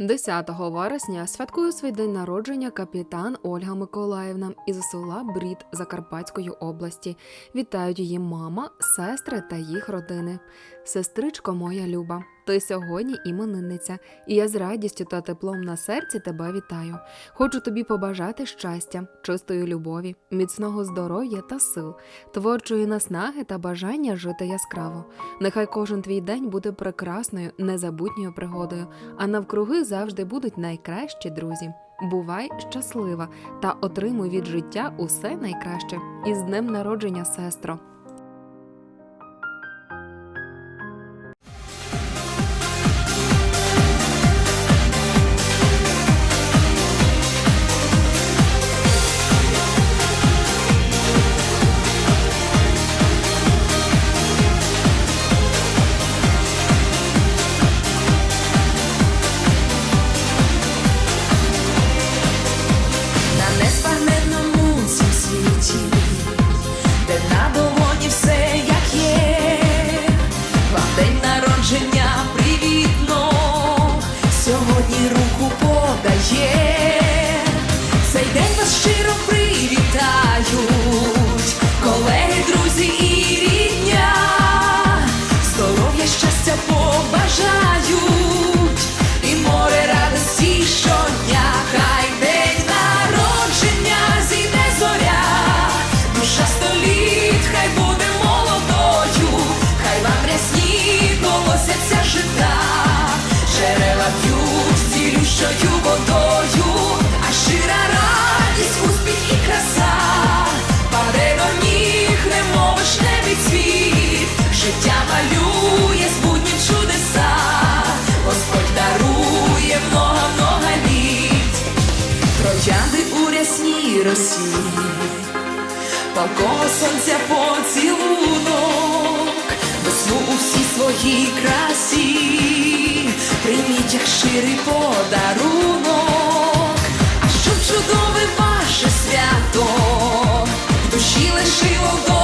10 вересня святкує свій день народження капітан Ольга Миколаївна із села Брід Закарпатської області. Вітають її мама, сестри та їх родини. Сестричко моя люба, ти сьогодні іменинниця, і я з радістю та теплом на серці тебе вітаю. Хочу тобі побажати щастя, чистої любові, міцного здоров'я та сил, творчої наснаги та бажання жити яскраво. Нехай кожен твій день буде прекрасною, незабутньою пригодою, а навкруги завжди будуть найкращі друзі. Бувай щаслива та отримуй від життя усе найкраще. Із днем народження, сестро! Цілющою водою, а щира радість, успіх і краса, паде до ніг, немов вишневий цвіт, життя малює збудні чудеса, Господь дарує много-много літ, троянди у рясній росі, палкого сонця поцілунок, весну у всій своїй красі, щирий подарунок, а щоб чудове ваше свято, в душі лишило добрий